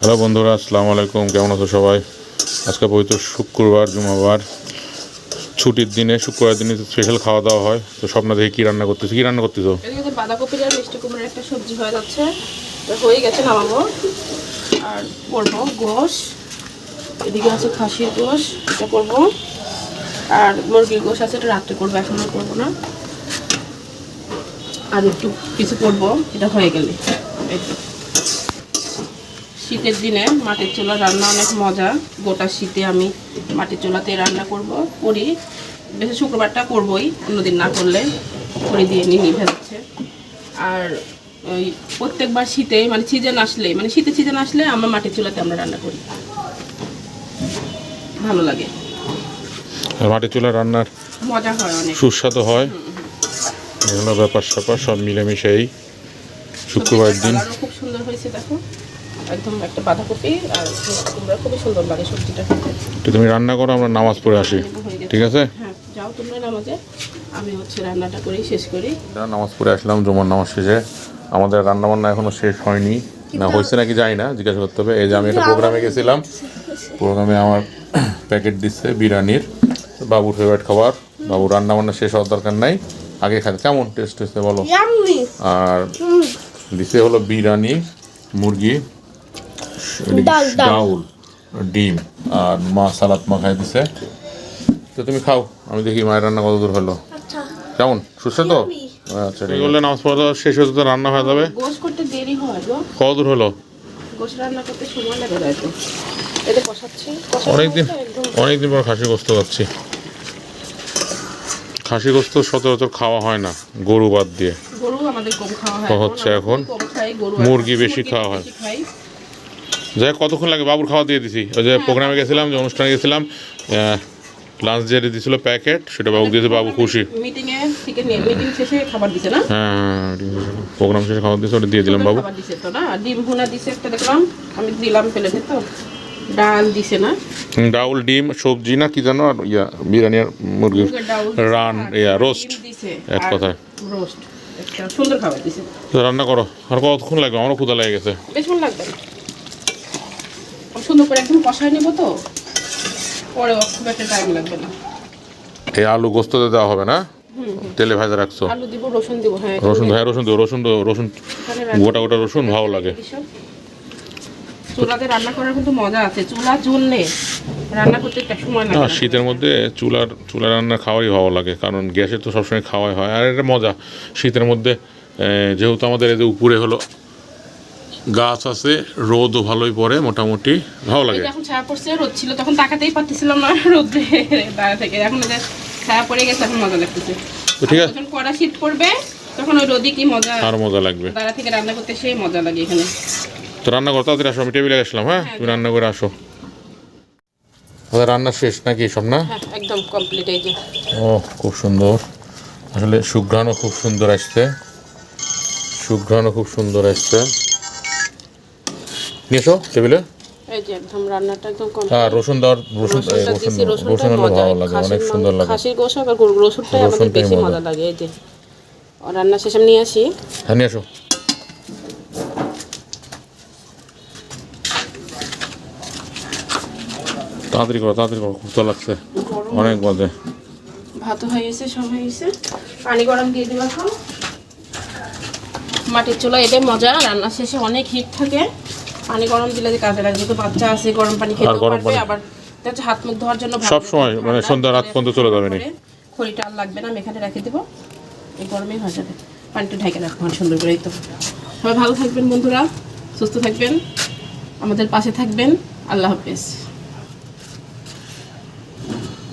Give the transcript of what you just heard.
Hello বন্ধুরা, আসসালামু আলাইকুম। কেমন আছো সবাই? আজকে পবিত্র শুক্রবার, জুমাবার। ছুটির দিনে, শুক্রবার দিনে স্পেশাল খাওয়া দাওয়া হয়। তো স্বপ্ন দেখে কী রান্না করতেছো। কী রান্না করতেছো? বাঁধাকপির আর মিষ্টি কুমড়োর একটা সবজি হয়ে যাচ্ছে। হয়ে গেছে আর এদিকে আছে খাসির গোশ, এটা করব। আর মুরগির আছে, এটা রাত্রে করব, এখন আর করব না। আর একটু কিছু করব, এটা হয়ে গেলে। শীতের দিনে মাটির চুলা রান্না অনেক মজা। গোটা শীতে আমি মাটির চুলাতে রান্না করব করি। বেশি শুক্রবারটা করবই অন্যদিন না করলে করে দিয়ে নিয়ে নিভে যাচ্ছে আর ওই প্রত্যেকবার শীতে মানে সিজন আসলে মানে শীতের সিজন আসলে আমরা মাটির চুলাতে আমরা রান্না করি। ভালো লাগে। মাটির চুলা রান্নার মজা হয় অনেক। সুস্বাদু হয়। এগুলো ব্যাপার স্যাপার সব মিলেমিশে এই শুক্রবার দিন। খুব সুন্দর হয়েছে দেখো। একদম একটা বাঁধাকপি আর কুমড়া খুবই সুন্দর লাগে সবজিটা খেতে। তো তুমি রান্না করো আমরা নামাজ পড়ে আসি। ঠিক আছে? হ্যাঁ যাও তোমরা নামাজে। আমি হচ্ছে রান্নাটা করেই শেষ করি। আমরা নামাজ পড়ে আসলাম জুমার নামাজ শেষে। আমাদের রান্না বান্না এখনও শেষ হয়নি। না হয়েছে নাকি জানি না জিজ্ঞাসা করতে হবে। এই যে আমি একটা প্রোগ্রামে গেছিলাম। প্রোগ্রামে আমার প্যাকেট দিচ্ছে বিরিয়ানির। বাবুর ফেভারিট খাবার। বাবু রান্না বান্না শেষ হওয়ার দরকার নাই। আগে খাতে কেমন টেস্ট হয়েছে বলো? আর দিছে হলো বিরিয়ানি মুরগি। ডাউল ডিম আর মা সালাদ মাখাই দিছে। তো তুমি খাও আমি দেখি মায়ের রান্না কত দূর হলো। আচ্ছা। কেমন? সুস্থ তো? আচ্ছা ঠিক বললে নামাজ পড়া শেষ হতে তো রান্না হয়ে যাবে। গোশ করতে দেরি হয় কত দূর হলো? গোশ রান্না করতে সময় লাগে যায় এতে। কষাচ্ছি। অনেকদিন অনেকদিন পর খাসি গোস্ত খাচ্ছি। খাসি গোস্ত সচরাচর খাওয়া হয় না গরু বাদ দিয়ে। গরু আমাদের কম খাওয়া হয়। হচ্ছে এখন মুরগি বেশি খাওয়া হয়। যাই কতক্ষণ লাগে? বাবুর খাওয়া দিয়ে দিছি। ওই যে প্রোগ্রামে গেছিলাম যে অনুষ্ঠানে গেছিলাম লাঞ্চ যেটা দিয়েছিল প্যাকেট সেটা বাবু দিয়েছে বাবু খুশি। শেষে খাবার হ্যাঁ প্রোগ্রাম শেষে খাওয়া দিয়েছে ওটা দিয়ে দিলাম বাবু। খাবার ডাউল ডিম সবজি না কি জানো আর ইয়া বিরিয়ানি আর মুরগির রান ইয়া রোস্ট এক কথায়। রোস্ট সুন্দর খাবার দিছে। রান্না করো আর কতক্ষণ লাগবে? আমারও ক্ষুদা লেগে গেছে। বেশিক্ষণ লাগবে। সুন্দর করে একদম কষায় নেব তো। পরে খুব একটা টাইম লাগবে না। এই আলু গোস্ততে দেওয়া হবে না? তেলে ভাজা রাখছো? আলু দিব রসুন দিব হ্যাঁ। রসুন হ্যাঁ রসুন দেবো রসুন রসুন গোটা গোটা রসুন ভালো লাগে। চুলাতে রান্না করার কিন্তু মজা আছে। চুলা জ্বললে রান্না করতে একটা সময় লাগে না। শীতের মধ্যে চুলার চুলা রান্না খাওয়াই ভালো লাগে কারণ গ্যাসে তো সবসময় খাওয়াই হয়। আর এটা মজা। শীতের মধ্যে যেহেতু আমাদের এই যে উপরে হলো গাছ আছে রোদও ভালোই পড়ে মোটামুটি ভালো লাগে। এখন ছায়া পড়ছে রোদ ছিল তখন তাকাতেই পারতেছিলাম না রোদে দাঁড়া থেকে। এখন ছায়া পড়ে গেছে এখন মজা লাগতেছে। ঠিক আছে। যখন কড়া শীত পড়বে তখন ওই রোদে কি মজা? আর মজা লাগবে। দাঁড়া থেকে রান্না করতে সেই মজা লাগে এখানে। তো রান্না করতে তাড়াতাড়ি আসো আমি টেবিলে আসলাম হ্যাঁ? তুমি রান্না করে আসো। রান্না শেষ নাকি সব না হ্যাঁ একদম কমপ্লিট এই যে। ও খুব সুন্দর। আসলে সুঘ্রাণও খুব সুন্দর আসছে। সুঘ্রাণও খুব সুন্দর আসছে। নিয়ে এসো টেবিলে? এই যে একদম রান্নাটা একদম আর রসুন দেওয়ার রসুন রসুন রসুন রসুনটা হলে মজা। ভালো লাগে অনেক সুন্দর লাগে। খাসির গোশ আর রসুনটাই আমাদের বেশি মজা। মজা লাগে এই যে। রান্না শেষে নিয়ে আসি। হ্যাঁ নিয়ে তাড়াতাড়ি করো তাড়াতাড়ি করো খুব তো লাগছে। অনেক বাজে। ভাত হয়ে গেছে সব হয়ে গেছে। পানি গরম দিয়ে দিবা এখন। মাটির চুলা এটাই মজা রান্না শেষে অনেক হিট থাকে। পানি গরম দিলে যে কাজে লাগে তো বাচ্চা আছে গরম পানি খেতে গরম পারবে আবার হচ্ছে হাত মুখ ধোয়ার জন্য। সব সময়, মানে সন্ধ্যা রাত পর্যন্ত চলে যাবে নি। খড়িটা আর লাগবে না আমি এখানে রেখে দেবো এই গরমেই হয়ে যাবে পানিটা ঢেকে রাখব সুন্দর করে তো সবাই ভালো থাকবেন বন্ধুরা সুস্থ থাকবেন আমাদের পাশে থাকবেন আল্লাহ হাফেজ